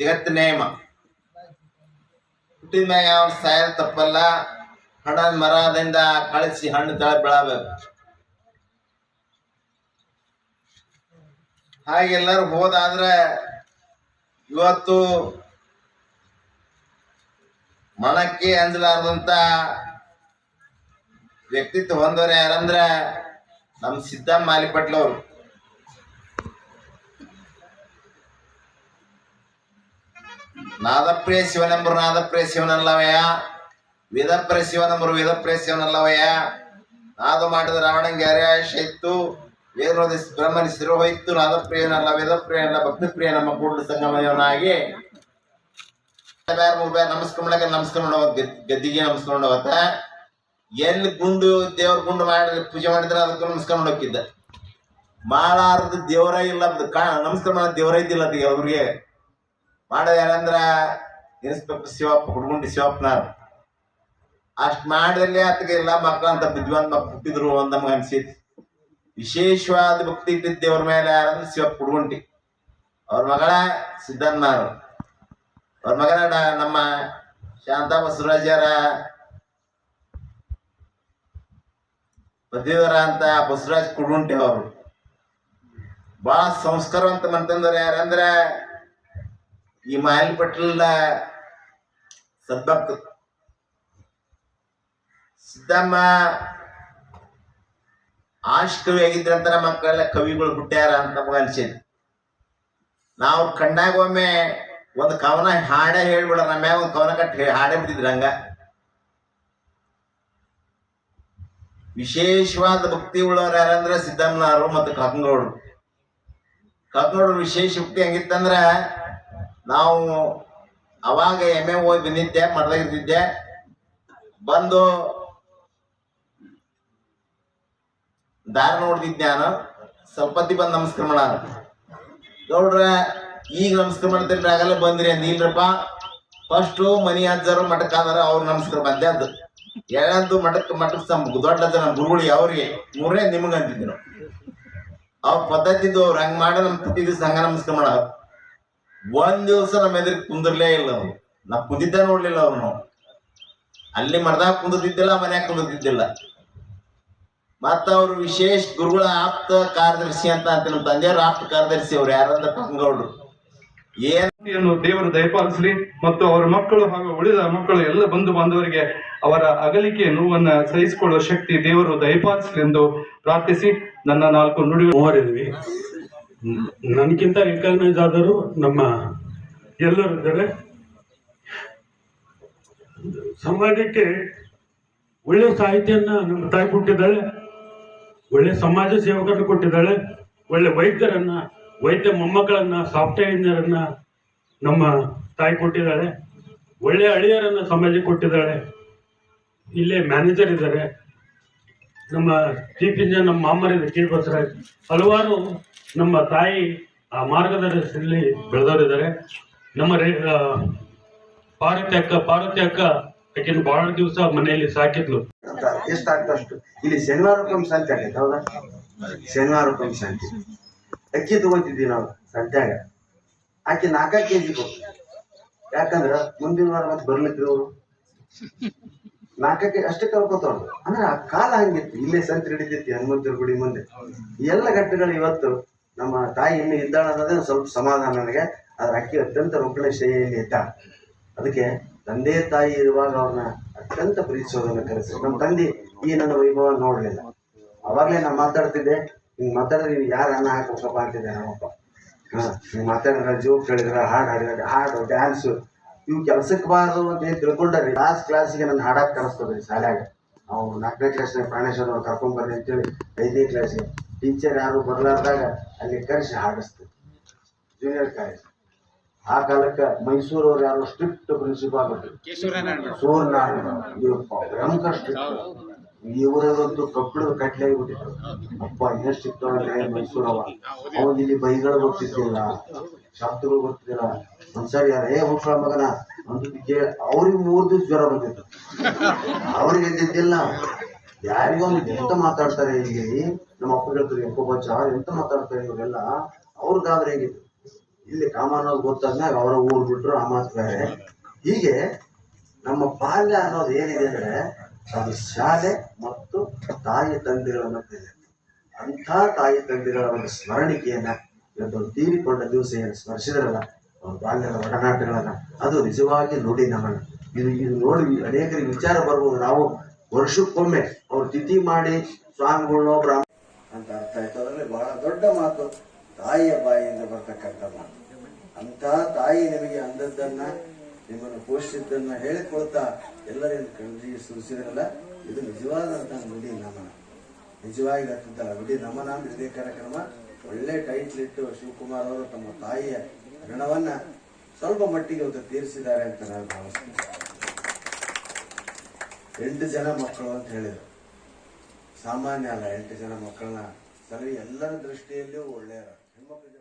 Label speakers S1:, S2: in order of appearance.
S1: ಜಗತ್ತಿನ ನೇಮ ಹುಟ್ಟಿದ ಮ್ಯಾಗ ಅವ್ನ ಸಾಯಲ್ ತಪ್ಪಲ್ಲ ಹಣ್ಣದ ಮರದಿಂದ ಕಳಿಸಿ ಹಣ್ಣು ತಳ ಬೆಳಬೇಕು. ಹಾಗೆ ಎಲ್ಲರೂ ಹೋದಾದ್ರೆ ಇವತ್ತು ಮನಕ್ಕೆ ಅಂಜಲಾರದಂತ ವ್ಯಕ್ತಿತ್ವ ಹೊಂದೋರು ಯಾರಂದ್ರ ನಮ್ಮ ಸಿದ್ದಮ್ಮ ಮಾಲಿಪಟ್ಲ ನಾದಪ್ರಿಯ ಶಿವನೆಂಬರು ನಾದಪ್ರಿಯ ಶಿವನಲ್ಲವಯ್ಯ ವಿಧಪ್ರಿಯ ಶಿವನೆಂಬರು ವೇದಪ್ರಿಯ ಶಿವನಲ್ಲವಯ್ಯ ನಾದ ಮಾಡಿದ ರಾವಣಂಗೆ ಅರ್ಯಾಶ ಇತ್ತು. ವೇದೋದ ಬ್ರಹ್ಮನ ಶಿರೋಹಿತ್ತು ನಾದಪ್ರಿಯನಲ್ಲ, ವೇದಪ್ರಿಯನಲ್ಲ ಭಕ್ತಿಪ್ರಿಯ ನಮ್ಮ ಕೂಡಲ ಸಂಗಮಯವನಾಗಿ ನಮಸ್ಕೊಂಡಾಗ ನಮಸ್ಕೊಂಡು ಗದ್ದಿಗೆ ನಮಸ್ಕೊಂಡು ಹೋಗತ್ತ ಎಲ್ಲಿ ಗುಂಡು, ದೇವ್ರ ಗುಂಡು ಮಾಡಿ ಪೂಜೆ ಮಾಡಿದ್ರೆ ಅದಕ್ಕೆ ನಮಸ್ಕೊಂಡು ಹೋಗಿದ್ದ ಮಾಡಾರ್ದ ದೇವರ ಇಲ್ಲ ಕಾ ನಮಸ್ಕಾರ ಮಾಡೋದು ದೇವರ ಇದ್ದಿಲ್ಲ ಅವ್ರಿಗೆ. ಮಾಡೋದು ಯಾರಂದ್ರ ಇನ್ಸ್ಪೆಕ್ಟರ್ ಶಿವಪ್ಪ, ಹುಡುಗುಂಡಿ ಶಿವಪ್ಪನವ್ರು. ಅಷ್ಟು ಮಾಡಿದಲ್ಲಿ ಅತ್ತಗೆ ಎಲ್ಲ ಮಕ್ಕಳು ಅಂತ ಬುದ್ಧಿವಂತ ಮಕ್ಳು ಹುಟ್ಟಿದ್ರು ಅಂತ ನಮ್ಗೆ ಅನ್ಸಿತ್ತು. ವಿಶೇಷವಾದ ಭಕ್ತಿ ಇಟ್ಟಿದ್ದ ದೇವ್ರ ಮೇಲೆ ಯಾರಂದ್ರೆ ಶಿವಪ್ಪ ಹುಡುಗುಂಡಿ. ಅವ್ರ ಮಗಳ ಸಿದ್ದಣ್ಣಾರು ಅವ್ರ ಮಗನ ನಮ್ಮ ಶಾಂತಾ ಬಸವರಾಜರ ಪತಿಯವರ ಅಂತ ಬಸವರಾಜ್ ಕುಡುಂಟೆ ಅವರು. ಬಹಳ ಸಂಸ್ಕಾರವಂತ ಮಂತಂದ್ರೆ ಯಾರಂದ್ರೆ ಈ ಮಾಯಲ್ ಪಟ್ಲ ಸದ್ಭಕ್ತ ಸಿದ್ದಮ್ಮ ಆಶ್ ಕವಿ ಆಗಿದ್ರಂತ ನಮ್ಮ ಮಕ್ಕಳೆಲ್ಲ ಕವಿಗಳು ಹುಟ್ಟ್ಯಾರ ಅಂತ ನಮ್ಗೆ ಅನ್ಸಿದ್ ನಾವು ಕಂಡಾಗ ಒಮ್ಮೆ ಒಂದು ಕವನ ಹಾಡೇ ಹೇಳ್ಬಿಡ ನಮ್ಮ ಮ್ಯಾಗ ಒಂದು ಕವನ ಕಟ್ಟಿ ಹಾಡೇ ಬಿಟ್ಟಿದ್ರು ಹಂಗ. ವಿಶೇಷವಾದ ಭಕ್ತಿ ಉಳ್ಳವ್ರು ಯಾರಂದ್ರೆ ಸಿದ್ದಮ್ಮನವರು ಮತ್ತು ಕಾಕಂಗೌಡರು ಕಾಕಂಗೌಡರು ವಿಶೇಷ ಭಕ್ತಿ ಹೆಂಗಿತ್ತಂದ್ರ ನಾವು ಅವಾಗ ಎಮ್ಮೆ ಹೋಗಿ ಬಂದಿದ್ದೆ ಮಠದಾಗ ಇರ್ತಿದ್ದೆ. ಬಂದು ದಾರಿ ನೋಡ್ತಿದ್ದೆ ನಾನು. ಸ್ವಲ್ಪ ಬಂದು ನಮಸ್ಕಾರ ಮಾಡ. ನೋಡ್ರ ಈಗ ನಮಸ್ಕಾರ ಮಾಡ್ತೀನಿ ಆಗಲ್ಲ ಬಂದ್ರಿ ನೀಲ್ರಪ್ಪ ಫಸ್ಟು ಮನಿ ಅಜ್ಜರು ಮಠಕ್ಕೆ ಆದಾರ ಅವ್ರು ನಮಸ್ಕಾರ ಬಂದೆ ಅದು. ಎರಡಂದು ಮಠಕ್ಕೆ ಮಠಕ್ಕೆ ಸಂ ದೊಡ್ಡ ನಮ್ಮ ಗುರುಗಳಿಗೆ ಅವ್ರಿಗೆ ಮೂರನೇ ನಿಮಗೆ ಅಂತಿದ್ರು. ಅವ್ರ ಪದ್ಧತಿ ಅವ್ರು ಹಂಗೆ ಮಾಡಿ ನಮ್ಮ ಪ್ರತಿ ದಿವಸ ಹಂಗ ನಮಸ್ಕಾರ ಮಾಡ. ಒಂದ್ ದಿವಸ ನಮ್ಮ ಎದುರಿಗೆ ಕುಂದಿರ್ಲೇ ಇಲ್ಲ ಅವ್ರು ನಾ ಕುಂದಿದ್ದ ನೋಡ್ಲಿಲ್ಲ ಅವ್ರು ನಾವು ಅಲ್ಲಿ ಮರದಾಗ ಕುಂದಿದ್ದಿಲ್ಲ ಮನ್ಯಾಗ ಕುಂದಿದ್ದಿಲ್ಲ ಮತ್ತ ಅವ್ರು ವಿಶೇಷ ಗುರುಗಳ ಆಪ್ತ ಕಾರ್ಯದರ್ಶಿ ಅಂತ ಅಂತ ನಮ್ಮ ತಂದೆಯವ್ರ ಆಪ್ತ ಕಾರ್ಯದರ್ಶಿ ಅವ್ರು ಯಾರಂದ್ರೆ ಕಂಗೌಡ್ರು ಏನ್
S2: ದೇವರ ದೇವರು ದಯಪಾಲಿಸಲಿ ಮತ್ತು ಅವರ ಮಕ್ಕಳು ಹಾಗೂ ಉಳಿದ ಮಕ್ಕಳು ಎಲ್ಲ ಬಂಧು ಬಾಂಧವರಿಗೆ ಅವರ ಅಗಲಿಕೆ ನೋವನ್ನ ಸಹಿಸಿಕೊಳ್ಳುವ ಶಕ್ತಿ ದೇವರು ದಯಪಾಲಿಸಲಿ ಎಂದು ಪ್ರಾರ್ಥಿಸಿ ನನ್ನ ನಾಲ್ಕು ನುಡಿಗಳು.
S3: ಮೂವರಿದ್ವಿ ನನಗಿಂತ ರೆಕಗ್ನೈಸ್ ಆದರೂ ನಮ್ಮ ಎಲ್ಲರಿದ್ದಾರೆ ಸಮಾಜಕ್ಕೆ ಒಳ್ಳೆ ಸಾಹಿತ್ಯನ ನಮ್ಮ ತಾಯಿ ಕೊಟ್ಟಿದ್ದಾಳೆ, ಒಳ್ಳೆ ಸಮಾಜ ಸೇವಕರನ್ನು ಕೊಟ್ಟಿದ್ದಾಳೆ, ಒಳ್ಳೆ ವೈದ್ಯರನ್ನ, ವೈದ್ಯ ಮೊಮ್ಮಕ್ಕಳನ್ನ ಸಾಫ್ಟ್ವೇರ್ ಇಂಜಿನಿಯರನ್ನ ನಮ್ಮ ತಾಯಿ ಕೊಟ್ಟಿದ್ದಾಳೆ, ಒಳ್ಳೆ ಅಳಿಯರನ್ನ ಸಮಾಜಕ್ಕೆ ಕೊಟ್ಟಿದ್ದಾಳೆ. ಇಲ್ಲೇ ಮ್ಯಾನೇಜರ್ ಇದ್ದಾರೆ. ನಮ್ಮ ಚೀಫ್ ಇಂಜಿನಿಯರ್ ನಮ್ಮ ಮಾಮರಿದೆ ಕೆ ಬಸವರಾಜ್. ಹಲವಾರು ನಮ್ಮ ತಾಯಿ ಆ ಮಾರ್ಗದರ್ಶನದಲ್ಲಿ ಬೆಳೆದವರಿದ್ದಾರೆ. ನಮ್ಮ ರೇ ಪಾರ್ವತಿ ಅಕ್ಕ ಪಾರ್ವತಿ ಅಕ್ಕ ಯಾಕೆಂದ್ರೆ ಬಹಳ ದಿವಸ ಮನೆಯಲ್ಲಿ ಸಾಕಿದ್ಲು.
S4: ಅಂತ ಇಲ್ಲಿ ಶನಿವಾರ ಇಲ್ಲಿ ಶನಿವಾರಕ್ಕೊಮ್ಮೆ ಸಂತೆ ಆಗೈತೆ ಹೌದಾ? ಶನಿವಾರಕ್ಕೊಮ್ಮೆ ಶಾಂತಿ ಅಕ್ಕಿ ತಗೊಂತಿದ್ವಿ ನಾವು, ಸಂತ್ಯಾಗ. ಆಕೆ ನಾಲ್ಕ ಕೆ ಜಿ ಕೊಟ್ಟು ಯಾಕಂದ್ರ ಮುಂದಿನ ವಾರ ಮತ್ತೆ ಬರ್ಲಿಕ್ಕೆ ಅವರು ನಾಲ್ಕಕ್ಕೆ ಅಷ್ಟೇ ಕರ್ಕೋತಾವ್ರು ಅಂದ್ರೆ ಆ ಕಾಲ ಹಂಗಿತ್ತು, ಇಲ್ಲೇ ಸಂತೆ ಹಿಡಿತೈತಿ ಹನುಮಂತರ ಗುಡಿ ಮುಂದೆ. ಎಲ್ಲ ಘಟ್ಟಗಳು ಇವತ್ತು ನಮ್ಮ ತಾಯಿ ಇನ್ನು ಇದ್ದಾಳೆ ಅನ್ನೋದೇ ಸ್ವಲ್ಪ ಸಮಾಧಾನ ನನಗೆ. ಆದರೆ ಅಕ್ಕಿ ಅತ್ಯಂತ ರೊಕ್ಕಣ ಶೈಲಿಯಲ್ಲಿ ಇದ್ದಾಳೆ. ಅದಕ್ಕೆ ತಂದೆ ತಾಯಿ ಇರುವಾಗ ಅವ್ರನ್ನ ಅತ್ಯಂತ ಪ್ರೀತಿಸೋದನ್ನ ಕರೆಸಿ. ನಮ್ಮ ತಂದೆ ಈ ನನ್ನ ವೈಭವ ನೋಡಲಿಲ್ಲ. ಅವಾಗಲೇ ನಾ ಮಾತಾಡ್ತಿದ್ದೆ ಹಿಂಗೆ ಮಾತಾಡಿದ್ರೆ ನೀವು ಯಾರು ಅನ್ನ ಹಾಕಬೇಕಪ್ಪ ಅಂತಿದ್ದೆ ನಮ್ಮಪ್ಪ ಹಾಂ ನೀವು ಮಾತಾಡಿದ್ರೆ ಜೋಕ್ ಹೇಳಿದ್ರ, ಹಾಡು ಹಾಡಿದ್ರೆ, ಹಾಡು ಡ್ಯಾನ್ಸು ಇವು ಕೆಲ್ಸಕ್ಕೆ ಬಾರದು ಅಂತ ಏನ್ ತಿಳ್ಕೊಂಡ್ರಿ. ಲಾಸ್ಟ್ ಕ್ಲಾಸಿಗೆ ನನ್ನ ಹಾಡಕ್ಕೆ ಕಲಿಸ್ತದ್ರಿ ಶಾಲ್ಯಾಗ. ಅವ್ರು ನಾಲ್ಕನೇ ಕ್ಲಾಸ್ನಾಗ ಪ್ರಾಣೇಶ್ವರ ಅವ್ರು ಕರ್ಕೊಂಡ್ ಬರ್ರಿ ಅಂತೇಳಿ ಐದನೇ ಕ್ಲಾಸಿಗೆ ಟೀಚರ್ ಯಾರು ಬರಲಾರ್ದಾಗ ಅಲ್ಲಿ ಕರೆಸಿ ಹಾಡಿಸ್ತೀವಿ ಜೂನಿಯರ್ ಕಾಲೇಜ್ ಆ ಕಾಲಕ್ಕೆ ಮೈಸೂರು ಅವ್ರು ಯಾರು ಸ್ಟ್ರಿಕ್ಟ್ ಪ್ರಿನ್ಸಿಪಾಲ್ ಸೂರ್ಯನಾರಾಯಣ ಭಯಂಕರ ಸ್ಟ್ರಿಕ್ಟ್ ಇವರದಂತೂ ಕಪ್ಪಳ ಕಟ್ಲೆ ಆಗಿಬಿಟ್ಟಿದ್ರು. ಅಪ್ಪ ಎಷ್ಟು ಅಂದ್ರೆ ಮೈಸೂರವ ಅವನ್ ಇಲ್ಲಿ ಬೈಗಳು ಗೊತ್ತಿದ್ದಿಲ್ಲ ಶಬ್ದಗಳು ಗೊತ್ತಿಲ್ಲ ಒಂದ್ಸರಿ ಯಾರ ಏ ಹುಟ್ಟ ಮಗನ. ಒಂದು ಅವ್ರಿಗೆ ಮೂರ್ ದಿವ್ಸ ಜ್ವರ ಬಂದಿತ್ತು. ಅವ್ರಿಗೆ ಇದ್ದಿದ್ದಿಲ್ಲ ಯಾರಿಗೊಂದು ಎಂತ ಮಾತಾಡ್ತಾರೆ ಇಲ್ಲಿ? ನಮ್ಮ ಅಪ್ಪ ಹೇಳ್ತಾರೆ ಎಂಕೋ ಬಚ್ಚ ಎಂತ ಮಾತಾಡ್ತಾರೆ ಇವರೆಲ್ಲ? ಅವ್ರಿಗಾದ್ರೆ ಹೇಗಿದೆ ಇಲ್ಲಿ ಕಾಮನ್ನೋದು ಗೊತ್ತಾದ್ಮ್ಯಾಗ ಅವರ ಊರು ಬಿಟ್ರು ಆ ಮಾತು ಬೇರೆ. ಹೀಗೆ ನಮ್ಮ ಬಾಲ್ಯ ಅನ್ನೋದು ಏನಿದೆ ಅಂದ್ರೆ, ಅದು ಶಾಲೆ ಮತ್ತು ತಾಯಿ ತಂದೆಗಳ ಮಧ್ಯೆ ಅಂಥ ತಾಯಿ ತಂದೆಗಳ ಒಂದು ಸ್ಮರಣಿಕೆಯನ್ನ ಇವತ್ತು ತೀರಿಕೊಂಡ ದಿವಸ ಏನು ಸ್ಮರಿಸಿದ್ರಲ್ಲ, ಅವ್ರ ಬಾಲ್ಯದ ಒಡನಾಟಗಳನ್ನ. ಅದು ನಿಜವಾಗಿ ನೋಡಿ ನಮ್ಮನ್ನ. ಇದು ಇದು ನೋಡಿ ಅನೇಕರಿಗೆ ವಿಚಾರ ಬರ್ಬೋದು. ನಾವು ವರ್ಷಕ್ಕೊಮ್ಮೆ ಅವ್ರು ತಿಥಿ ಮಾಡಿ ಸ್ವಾಮಿಗಳನ್ನೋ ಬ್ರಾಹ್ಮಣ ಅಂತ ಅರ್ಥ ಆಯ್ತು. ಅದರಲ್ಲಿ ಬಹಳ ದೊಡ್ಡ ಮಾತು, ತಾಯಿಯ ಬಾಯಿಯಿಂದ ಬರ್ತಕ್ಕಂಥ ಮಾತು. ಅಂತ ತಾಯಿ ನಿಮಗೆ ಅಂದದ್ದನ್ನ, ನಿಮ್ಮನ್ನು ಪೋಷಿಸಿದ್ದನ್ನ ಹೇಳಿಕೊಳ್ತಾ ಎಲ್ಲರಿಂದ ಕಣ್ಣಿಗೆ ಸುರಿಸಿದ್ರಲ್ಲ, ಇದು ನಿಜವಾದಂತಹ ನುಡಿ ನಮನ. ನಿಜವಾಗಿ ಆಗ್ತದಲ್ಲ ನುಡಿ ನಮನ ಅಂದ್ರೆ ಇದೇ ಕಾರ್ಯಕ್ರಮ. ಒಳ್ಳೆ ಟೈಟ್ಲ್ ಇಟ್ಟು ಶಿವಕುಮಾರ್ ಅವರು ತಮ್ಮ ತಾಯಿಯ ಋಣವನ್ನ ಸ್ವಲ್ಪ ಮಟ್ಟಿಗೆ ಒಂದು ತೀರಿಸಿದ್ದಾರೆ ಅಂತ ನಾನು ಭಾವಿಸ್ತೀನಿ. ಎಂಟು ಜನ ಮಕ್ಕಳು ಅಂತ ಹೇಳಿದರು. ಸಾಮಾನ್ಯ ಅಲ್ಲ, ಎಂಟು ಜನ ಮಕ್ಕಳನ್ನ. ಸರಿ, ಎಲ್ಲರ ದೃಷ್ಟಿಯಲ್ಲಿಯೂ ಒಳ್ಳೆಯ ಹೆಣ್ಮಕ್ಳು